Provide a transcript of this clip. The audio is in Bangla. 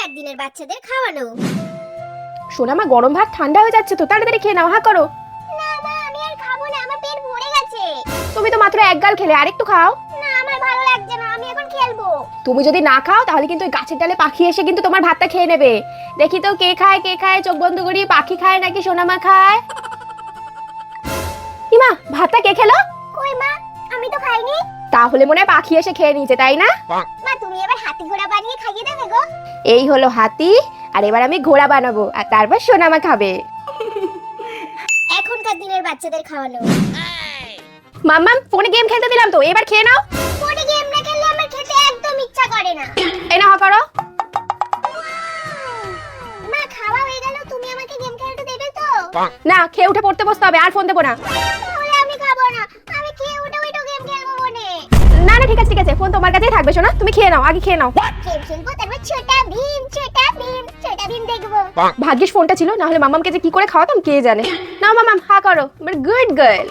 এখনকার দিনের বাচ্চাদের খাওয়ানো। সোনা মা গরম ভাত ঠান্ডা হয়ে যাচ্ছে তো তাড়াতাড়ি খেয়ে নাও হা করো। না মা আমি আর খাব না আমার পেট ভরে গেছে। তুমি তো মাত্র এক গাল খেলে আরেকটু খাও। না আমার ভালো লাগছে না আমি এখন খেলব। তুমি যদি না খাও তাহলে কিন্তু ওই গাছের ডালে পাখি এসে কিন্তু তোমার ভাতটা খেয়ে নেবে। দেখি তো কে খায় কে খায় চোখ বন্ধ করি পাখি খায় নাকি সোনামা খায়? ইমা ভাতটা কে খেলো? কই মা আমি তো খাইনি। তাহলে মনে হয় পাখি এসে খেয়ে নিয়েছে তাই না? এই হলো হাতি আর এবার আমি ঘোড়া বানাবো আর তারপর সোনামা খাবে। এখনকার দিনের বাচ্চাদের খাওয়ানো। মাম্মাম ফোনে গেম খেলতে দিলাম তো এবার খেয়ে নাও। ফোনে গেম না খেললে আমার খেতে একদম ইচ্ছা করে না। এই না হা করো। মা খাওয়া হয়ে গেল তুমি আমাকে গেম খেলতে দেবে তো? না খেয়ে উঠে পড়তে বসতে হবে আর ফোন দেবো না। ফোন তোমার কাছেই থাকবে শোনা? তুমি খেয়ে নাও আগে খেয়ে নাও। গেম খেলব তারপর ছোটা ভীম ছোটা ভীম ছোটা ভীম দেখব। ভাগ্যিস ফোনটা ছিল না হলে মামামকে যে কি করে খাওয়াতাম কে জানে? না মামাম হা করো গুড গার্ল